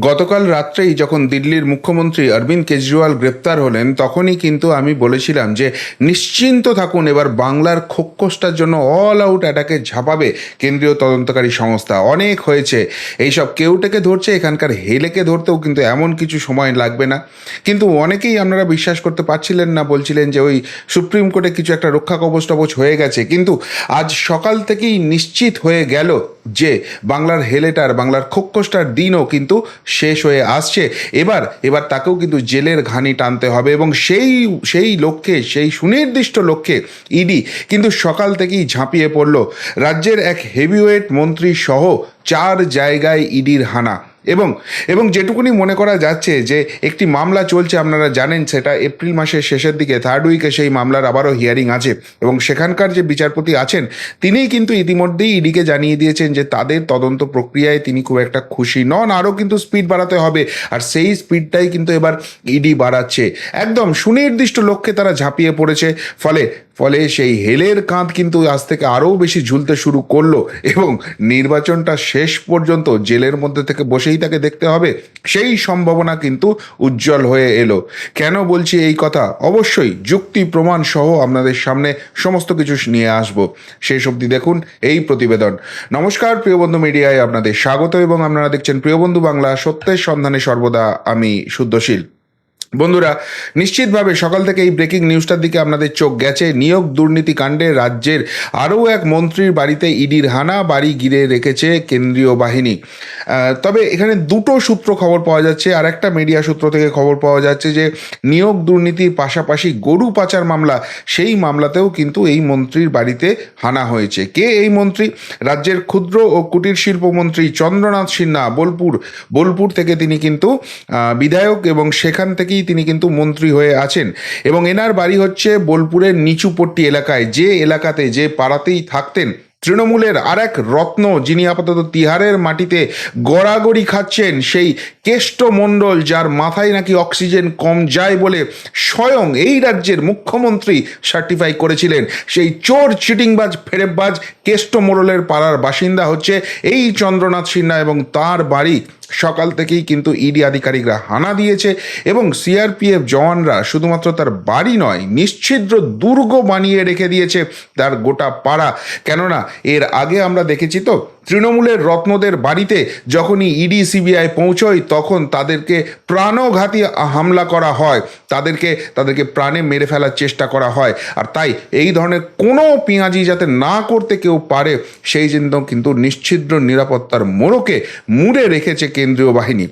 গতকাল রাত্রেই যখন দিল্লির মুখ্যমন্ত্রী অরবিন্দ কেজরিওয়াল গ্রেপ্তার হলেন, তখনই কিন্তু আমি বলেছিলাম যে, নিশ্চিন্ত থাকুন, এবার বাংলার খোকসটার জন্য অল আউট অ্যাটাকে ঝাঁপাবে কেন্দ্রীয় তদন্তকারী সংস্থা। অনেক হয়েছে। এইসব কেউটেকে ধরছে, এখানকার হেলেকে ধরতেও কিন্তু এমন কিছু সময় লাগবে না। কিন্তু অনেকেই আপনারা বিশ্বাস করতে পারছিলেন না, বলছিলেন যে, ওই সুপ্রিম কোর্টে কিছু একটা রক্ষা কবচ টবচ হয়ে গেছে। কিন্তু আজ সকাল থেকেই নিশ্চিত হয়ে গেল যে, বাংলার হেলেটার বাংলার খোকসটার দিনও কিন্তু শেষ হয়ে আসছে। এবার এবার তাকেও কিন্তু জেলের ঘানি টানতে হবে এবং সেই সেই লক্ষ্যে, সেই সুনির্দিষ্ট লক্ষ্যে ইডি কিন্তু সকাল থেকেই ঝাঁপিয়ে পড়ল। রাজ্যের এক হেভিওয়েট মন্ত্রী সহ চার জায়গায় ইডির হানা। এবং এবং যেটুকুনি মনে করা যাচ্ছে যে একটি মামলা চলছে, আপনারা জানেন সেটা এপ্রিল মাসের শেষের দিকে থার্ড উইকে সেই মামলার আবারও হিয়ারিং আছে। এবং সেখানকার যে বিচারপতি আছেন, তিনিই কিন্তু ইতিমধ্যেই ইডিকে জানিয়ে দিয়েছেন যে তাদের তদন্ত প্রক্রিয়ায় তিনি খুব একটা খুশি নন, আরও কিন্তু স্পিড বাড়াতে হবে। আর সেই স্পিডটাই কিন্তু এবার ইডি বাড়াচ্ছে। একদম সুনির্দিষ্ট লক্ষ্যে তারা ঝাঁপিয়ে পড়েছে। ফলে ফলে সেই হেলের কাঁধ কিন্তু আজ থেকে আরও বেশি ঝুলতে শুরু করল এবং নির্বাচনটা শেষ পর্যন্ত জেলের মধ্যে থেকে বসেই তাকে দেখতে হবে। সেই সম্ভাবনা কিন্তু উজ্জ্বল হয়ে এলো। কেন বলছি এই কথা? অবশ্যই যুক্তি, প্রমাণ সহ আপনাদের সামনে সমস্ত কিছু নিয়ে আসব। শেষ অবধি দেখুন এই প্রতিবেদন। নমস্কার, প্রিয় বন্ধু মিডিয়ায় আপনাদের স্বাগত এবং আপনারা দেখছেন প্রিয় বন্ধু বাংলা। সত্যের সন্ধানে সর্বদা আমি শুদ্ধশীল। বন্ধুরা, নিশ্চিতভাবে সকাল থেকে এই ব্রেকিং নিউজটার দিকে আপনাদের চোখ গেছে। নিয়োগ দুর্নীতি কাণ্ডে রাজ্যের আরও এক মন্ত্রীর বাড়িতে ইডির হানা বাড়ি গিরে রেখেছে কেন্দ্রীয় বাহিনী। তবে এখানে দুটো সূত্র খবর পাওয়া যাচ্ছে, আর একটা মিডিয়া সূত্র থেকে খবর পাওয়া যাচ্ছে যে, নিয়োগ দুর্নীতির পাশাপাশি গরু পাচার মামলা, সেই মামলাতেও কিন্তু এই মন্ত্রীর বাড়িতে হানা হয়েছে। কে এই মন্ত্রী? রাজ্যের ক্ষুদ্র ও কুটির শিল্প মন্ত্রী চন্দ্রনাথ সিনহা, বোলপুর। বোলপুর থেকে তিনি কিন্তু বিধায়ক এবং সেখান থেকেই তিনি কিন্তু মন্ত্রী হয়ে আছেন। এবং এনার বাড়ি হচ্ছে বোলপুরের নিচুপট্টি এলাকায়। যে এলাকাতে, যে পাড়াতেই থাকতেন, তৃণমূলের আর এক রত্ন যিনি আপাতত তিহারের মাটিতে গড়াগড়ি খাচ্ছেন, সেই কেষ্ট মণ্ডল, যার মাথায় নাকি অক্সিজেন কম যায় বলে স্বয়ং এই রাজ্যের মুখ্যমন্ত্রী সার্টিফাই করেছিলেন। সেই চোর, চিটিংবাজ, ফেরেববাজ, কেষ্ট মোড়লের পাড়ার বাসিন্দা হচ্ছে এই চন্দ্রনাথ সিনহা এবং তার বাড়ি সকাল থেকেই কিন্তু ইডি আধিকারিকরা হানা দিয়েছে এবং সিআরপিএফ জওয়ানরা শুধুমাত্র তার বাড়ি নয়, নিশ্ছিদ্র দুর্গ বানিয়ে রেখে দিয়েছে তার গোটা পাড়া। কেননা, এর আগে আমরা দেখেছি তো, তৃণমূলের রত্নদের বাড়িতে যখনই ইডি সিবিআই পৌঁছয়, তখন তাদেরকে প্রাণঘাতী হামলা করা হয়। তাদেরকে তাদেরকে প্রাণে মেরে ফেলার চেষ্টা করা হয়। আর তাই এই ধরনের কোনো পেঁয়াজি যাতে না করতে কেউ পারে, সেই জন্য কিন্তু নিশ্ছিদ্র নিরাপত্তার মোড়কে মুড়ে রেখেছে কেন্দ্রীয় বাহিনী।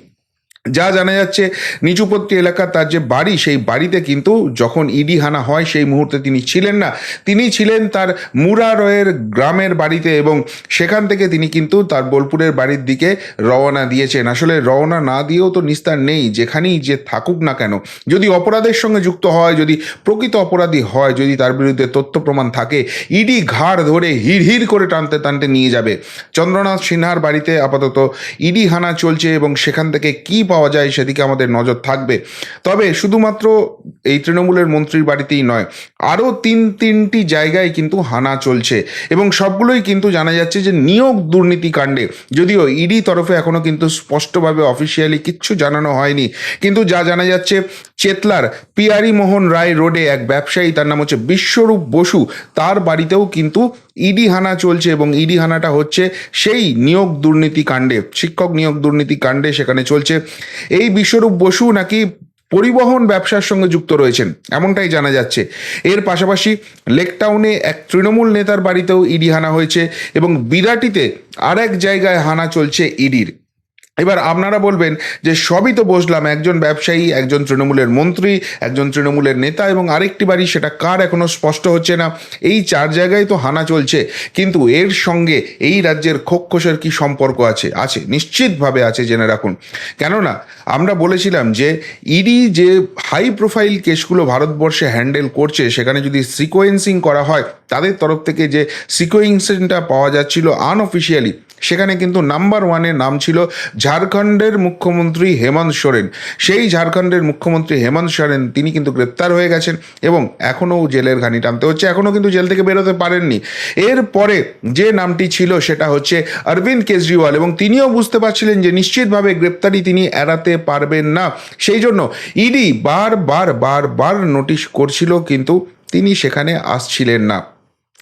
যা জানা যাচ্ছে, নিচুপত্তি এলাকা তার যে বাড়ি, সেই বাড়িতে কিন্তু যখন ইডি হানা হয়, সেই মুহূর্তে তিনি ছিলেন না। তিনি ছিলেন তার মুরারয়ের গ্রামের বাড়িতে এবং সেখান থেকে তিনি কিন্তু তার বোলপুরের বাড়ির দিকে রওনা দিয়েছেন। আসলে রওনা না দিয়েও তো নিস্তার নেই, যেখানেই যে থাকুক না কেন। যদি অপরাধের সঙ্গে যুক্ত হয়, যদি প্রকৃত অপরাধী হয়, যদি তার বিরুদ্ধে তথ্য প্রমাণ থাকে, ইডি ঘাড় ধরে হিড় করে টানতে টানতে নিয়ে যাবে। চন্দ্রনাথ সিনহার বাড়িতে আপাতত ইডি হানা চলছে এবং সেখান থেকে কি পাওয়া যায়, সেদিকে আমাদের নজর থাকবে। তবে শুধুমাত্র এই তৃণমূলের মন্ত্রীর বাড়িতেই নয়, আরও তিন, তিনটি জায়গায় কিন্তু হানা চলছে। এবং সবগুলোই কিন্তু জানা যাচ্ছে যে নিয়োগ দুর্নীতি কাণ্ডে। যদিও ইডি তরফে এখনও কিন্তু স্পষ্টভাবে অফিসিয়ালি কিচ্ছু জানানো হয়নি। কিন্তু যা জানা যাচ্ছে, চেতলার পিয়ারি মোহন রায় রোডে এক ব্যবসায়ী, তার নাম হচ্ছে বিশ্বরূপ বসু, তার বাড়িতেও কিন্তু ইডি হানা চলছে এবং ইডি হানাটা হচ্ছে সেই নিয়োগ দুর্নীতি কাণ্ডে, শিক্ষক নিয়োগ দুর্নীতি কাণ্ডে সেখানে চলছে। এই বিশ্বরূপ বসু নাকি পরিবহন ব্যবসার সঙ্গে যুক্ত রয়েছেন, এমনটাই জানা যাচ্ছে। এর পাশাপাশি লেকটাউনে এক তৃণমূল নেতার বাড়িতেও ইডি হানা হয়েছে এবং বিরাটিতে আরেক জায়গায় হানা চলছে ইডির। এবার আপনারা বলবেন যে সবই তো বসলাম একজন ব্যবসায়ী, একজন তৃণমূলের মন্ত্রী, একজন তৃণমূলের নেতা এবং আরেকটি বাড়ি, সেটা কার এখনও স্পষ্ট হচ্ছে না। এই চার জায়গায় তো হানা চলছে, কিন্তু এর সঙ্গে এই রাজ্যের খোকখোসের কি সম্পর্ক আছে? আছে, নিশ্চিতভাবে আছে, জেনে রাখুন। কেননা, আমরা বলেছিলাম যে ইডি যে হাই প্রোফাইল কেসগুলো ভারতবর্ষে হ্যান্ডেল করছে, সেখানে যদি সিকোয়েন্সিং করা হয় তাদের তরফ থেকে যে সিকোয়েন্সিংটা পাওয়া যাচ্ছিল আনঅফিসিয়ালি সেখানে কিন্তু নাম্বার ওয়ানের নাম ছিল ঝাড়খণ্ডের মুখ্যমন্ত্রী হেমন্ত সোরেন। সেই ঝাড়খণ্ডের মুখ্যমন্ত্রী হেমন্ত সোরেন, তিনি কিন্তু গ্রেপ্তার হয়ে গেছেন এবং এখনও জেলের ঘানি টানতে হচ্ছে, এখনও কিন্তু জেল থেকে বেরোতে পারেননি। এরপরে যে নামটি ছিল সেটা হচ্ছে অরবিন্দ কেজরিওয়াল এবং তিনিও বুঝতে পারছিলেন যে নিশ্চিতভাবে গ্রেপ্তারি তিনি এড়াতে পারবেন না। সেই জন্য ইডি বারবার বারবার নোটিশ করছিল কিন্তু তিনি সেখানে আসছিলেন না।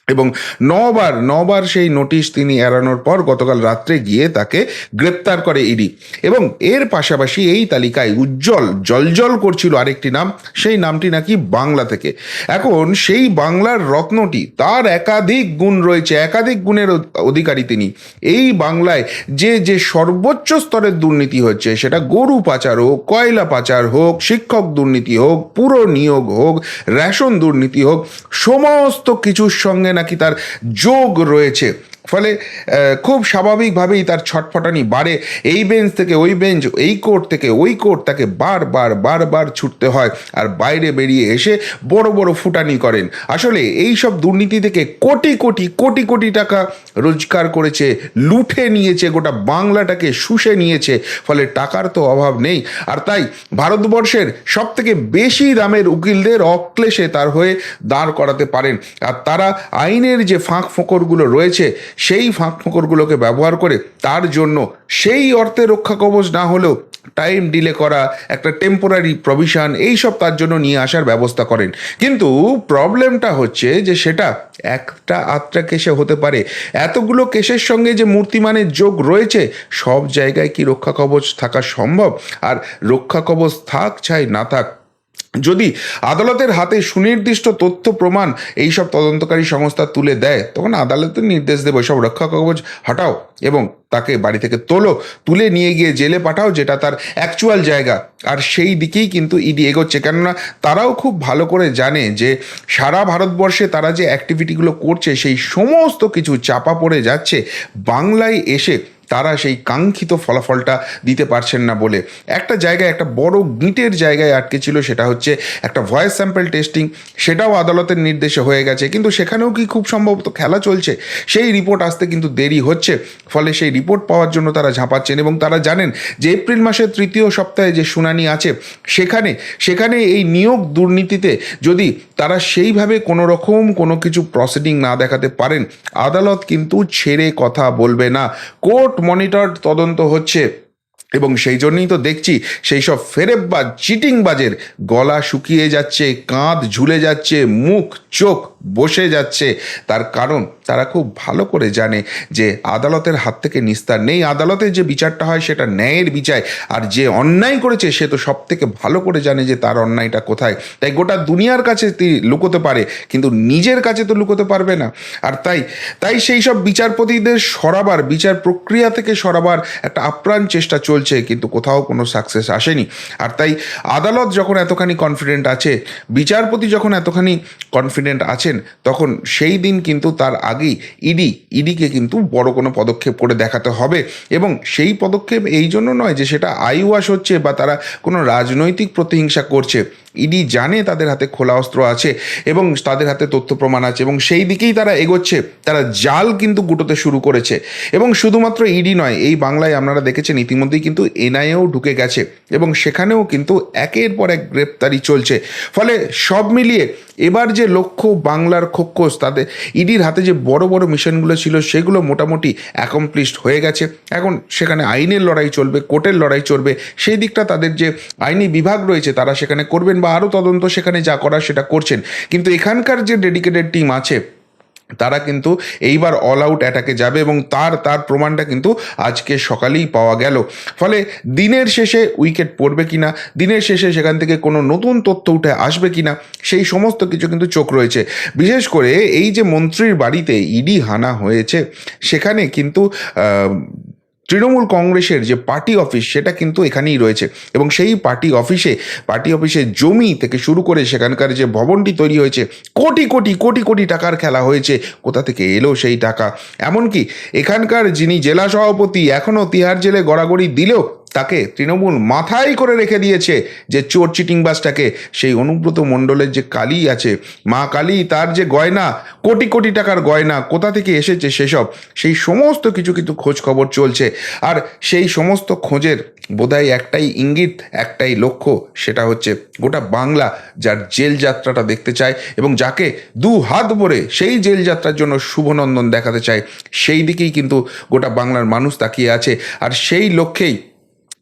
এবং নবার নবার সেই নোটিশ তিনি এড়ানোর পর গতকাল রাত্রে গিয়ে তাকে গ্রেপ্তার করে ইডি। এবং এর পাশাপাশি এই তালিকায় উজ্জ্বল জলজল করছিল আরেকটি নাম, সেই নামটি নাকি বাংলা থেকে। এখন সেই বাংলার রত্নটি, তার একাধিক গুণ রয়েছে, একাধিক গুণের অধিকারী তিনি। এই বাংলায় যে যে সর্বোচ্চ স্তরের দুর্নীতি হচ্ছে, সেটা গরু পাচার হোক, কয়লা পাচার হোক, শিক্ষক দুর্নীতি হোক পুরো নিয়োগ হোক, রেশন দুর্নীতি হোক, সমস্ত কিছুর সঙ্গে নাকি তার যোগ রয়েছে? ফলে খুব স্বাভাবিকভাবেই তার ছটফটানি বাড়ে। এই বেঞ্চ থেকে ওই বেঞ্চ এই কোর্ট থেকে ওই কোর্ট তাকে বারবার বারবার ছুটতে হয় আর বাইরে বেরিয়ে এসে বড় বড় ফুটানি করেন। আসলে এই সব দুর্নীতি থেকে কোটি কোটি কোটি কোটি টাকা রোজগার করেছে, লুঠে নিয়েছে, গোটা বাংলাটাকে শুষে নিয়েছে, ফলে টাকার তো অভাব নেই। আর তাই ভারতবর্ষের সব থেকে বেশি দামের উকিলদের অক্লেশে তার হয়ে দাঁড় করাতে পারেন। আর তারা আইনের যে ফাঁক ফোকরগুলো রয়েছে সেই ফাঁক ফোকরগুলোকে ব্যবহার করে তার জন্য সেই অর্থে রক্ষা কবচ না হলেও টাইম ডিলে করা, একটা টেম্পোরারি প্রভিশন এইসব তার জন্য নিয়ে আসার ব্যবস্থা করেন। কিন্তু প্রবলেমটা হচ্ছে যে সেটা একটা আত্রা কেসে হতে পারে। এতগুলো কেসের সঙ্গে যে মূর্তিমানের যোগ রয়েছে, সব জায়গায় কি রক্ষা কবচ থাকা সম্ভব? আর রক্ষা কবচ থাক চাই না থাক যদি আদালতের হাতে সুনির্দিষ্ট তথ্য প্রমাণ এইসব তদন্তকারী সংস্থা তুলে দেয়, তখন আদালতের নির্দেশ দেবে সব রক্ষা কবচ হটাও এবং তাকে বাড়ি থেকে তোলো, তুলে নিয়ে গিয়ে জেলে পাঠাও, যেটা তার অ্যাকচুয়াল জায়গা। আর সেই দিকেই কিন্তু ইডি এগোচ্ছে। কেননা তারাও খুব ভালো করে জানে যে সারা ভারতবর্ষে তারা যে অ্যাক্টিভিটিগুলো করছে, সেই সমস্ত কিছু চাপা পড়ে যাচ্ছে। বাংলায় এসে তারা সেই কাঙ্ক্ষিত ফলাফলটা দিতে পারছেন না বলে। একটা জায়গায়, একটা বড় গিঁটের জায়গায় আটকে ছিল সেটা হচ্ছে একটা ভয়েস স্যাম্পল টেস্টিং সেটাও আদালতের নির্দেশে হয়ে গেছে। কিন্তু সেখানেও কি খুব সম্ভবত খেলা চলছে? সেই রিপোর্ট আসতে কিন্তু দেরি হচ্ছে। ফলে সেই রিপোর্ট পাওয়ার জন্য তারা ঝাঁপাচ্ছেন এবং তারা জানেন যে এপ্রিল মাসের তৃতীয় সপ্তাহে যে শুনানি আছে, সেখানে সেখানে এই নিয়োগ দুর্নীতিতে যদি তারা সেইভাবে কোনো রকম কোনো কিছু প্রসিডিং না দেখাতে পারেন, আদালত কিন্তু ছেড়ে কথা বলবে না। কোর্ট মনিটর তদন্ত হচ্ছে। এবং সেই জন্যই তো দেখছি সেই সব ফেরেববাজ, চিটিংবাজের গলা শুকিয়ে যাচ্ছে, কাঁধ ঝুলে যাচ্ছে, মুখ, চোখ বসে যাচ্ছে। তার কারণ তারা খুব ভালো করে জানে যে আদালতের হাত থেকে নিস্তার নেই। আদালতের যে বিচারটা হয় সেটা ন্যায়ের বিচার। আর যে অন্যায় করেছে সে তো সব থেকে ভালো করে জানে যে তার অন্যায়টা কোথায়। তাই গোটা দুনিয়ার কাছে লুকোতে পারে, কিন্তু নিজের কাছে তো লুকোতে পারবে না। আর তাই তাই সেই সব বিচারপতিদের সরাবার, বিচার প্রক্রিয়া থেকে সরাবার একটা আপ্রাণ চেষ্টা চলছে, কিন্তু কোথাও কোনো সাকসেস আসেনি। আর তাই আদালত যখন এতখানি কনফিডেন্ট আছে, বিচারপতি যখন এতখানি কনফিডেন্ট আছেন তখন সেই দিন কিন্তু তার আগেই ইডি, ইডিকে কিন্তু বড় কোনো পদক্ষেপ করে দেখাতে হবে। এবং সেই পদক্ষেপ এই জন্য নয় যে সেটা আইওয়াশ হচ্ছে বা তারা কোনো রাজনৈতিক প্রতিহিংসা করছে। ইডি জানে তাদের হাতে খোলা অস্ত্র আছে এবং তাদের হাতে তথ্য প্রমাণ আছে এবং সেই দিকেই তারা এগোচ্ছে। তারা জাল কিন্তু গুটোতে শুরু করেছে। এবং শুধুমাত্র ইডি নয়, এই বাংলায় আপনারা দেখেছেন ইতিমধ্যেই কিন্তু এনআইএও ঢুকে গেছে এবং সেখানেও কিন্তু একের পর এক গ্রেপ্তারি চলছে। ফলে সব মিলিয়ে এবার যে লক্ষ্য বাংলার খোকস তাদের ইডির হাতে যে বড় বড় মিশনগুলো ছিল সেগুলো মোটামুটি অ্যাকমপ্লিশড হয়ে গেছে। এখন সেখানে আইনের লড়াই চলবে, কোর্টের লড়াই চলবে, সেই দিকটা তাদের যে আইনি বিভাগ রয়েছে তারা সেখানে করবেন বা আরও তদন্ত সেখানে যা করার সেটা করছেন। কিন্তু এখানকার যে ডেডিকেটেড টিম আছে, তারা কিন্তু এইবার অল আউট অ্যাটাকে যাবে এবং তার তার প্রমাণটা কিন্তু আজকে সকালেই পাওয়া গেল। ফলে দিনের শেষে উইকেট পড়বে কিনা, দিনের শেষে সেখান থেকে কোনো নতুন তথ্য উঠে আসবে কিনা, সেই সমস্ত কিছু কিন্তু চোখ রয়েছে। বিশেষ করে এই যে মন্ত্রীর বাড়িতে ইডি হানা হয়েছে, সেখানে কিন্তু তৃণমূল কংগ্রেসের যে পার্টি অফিস, সেটা কিন্তু এখানেই রয়েছে। এবং সেই পার্টি অফিসে, পার্টি অফিসের জমি থেকে শুরু করে সেখানকার যে ভবনটি তৈরি হয়েছে, কোটি কোটি কোটি কোটি টাকার খেলা হয়েছে। কোথা থেকে এলো সেই টাকা? এমনকি এখানকার যিনি জেলা সভাপতি, এখনও তিহার জেলে গড়াগড়ি দিলেও তাকে তৃণমূল মাথায় করে রেখে দিয়েছে যে চোর চিটিংবাজটাকে সেই অনুব্রত মণ্ডলের যে কালী আছে, মা কালী, তার যে গয়না, কোটি কোটি টাকার গয়না, কোথা থেকে এসেছে সেসব? সেই সমস্ত কিছু কিন্তু খোঁজ খবর চলছে। আর সেই সমস্ত খোঁজের বোধহয় একটাই ইঙ্গিত, একটাই লক্ষ্য, সেটা হচ্ছে গোটা বাংলা যার জেল যাত্রাটা দেখতে চায় এবং যাকে দু হাত ভরে সেই জেল যাত্রার জন্য শুভনন্দন দেখাতে চায়, সেই দিকেই কিন্তু গোটা বাংলার মানুষ তাকিয়ে আছে। আর সেই লক্ষ্যেই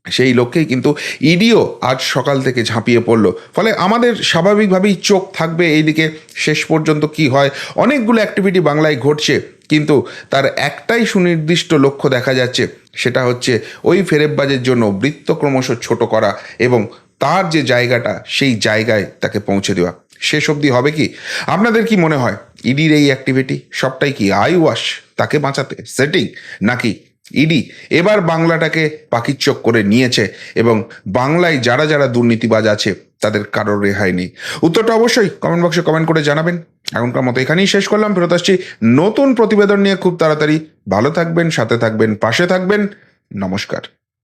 সেই লক্ষ্যেই কিন্তু ইডিও আজ সকাল থেকে ঝাঁপিয়ে পড়ল। ফলে আমাদের স্বাভাবিকভাবেই চোখ থাকবে এইদিকে শেষ পর্যন্ত কি হয়। অনেকগুলো অ্যাক্টিভিটি বাংলায় ঘটছে, কিন্তু তার একটাই সুনির্দিষ্ট লক্ষ্য দেখা যাচ্ছে, সেটা হচ্ছে ওই ফেরেববাজের জন্য বৃত্ত ক্রমশ ছোট করা এবং তার যে জায়গাটা, সেই জায়গায় তাকে পৌঁছে দেওয়া। শেষ অবধি হবে কি? আপনাদের কি মনে হয়? ইডির এই অ্যাক্টিভিটি সবটাই কি আই ওয়াশ তাকে বাঁচাতে সেটিং নাকি ইডি এবার বাংলাটাকে চোখ করে নিয়েছে এবং বাংলায় যারা যারা দুর্নীতিবাজ আছে তাদের কারোর রেহাই নেই। উত্তরটা অবশ্যই কমেন্ট বক্সে কমেন্ট করে জানাবেন। এখনকার মতো এখানেই শেষ করলাম। ফেরত আসছি নতুন প্রতিবেদন নিয়ে খুব তাড়াতাড়ি। ভালো থাকবেন, সাথে থাকবেন, পাশে থাকবেন। নমস্কার।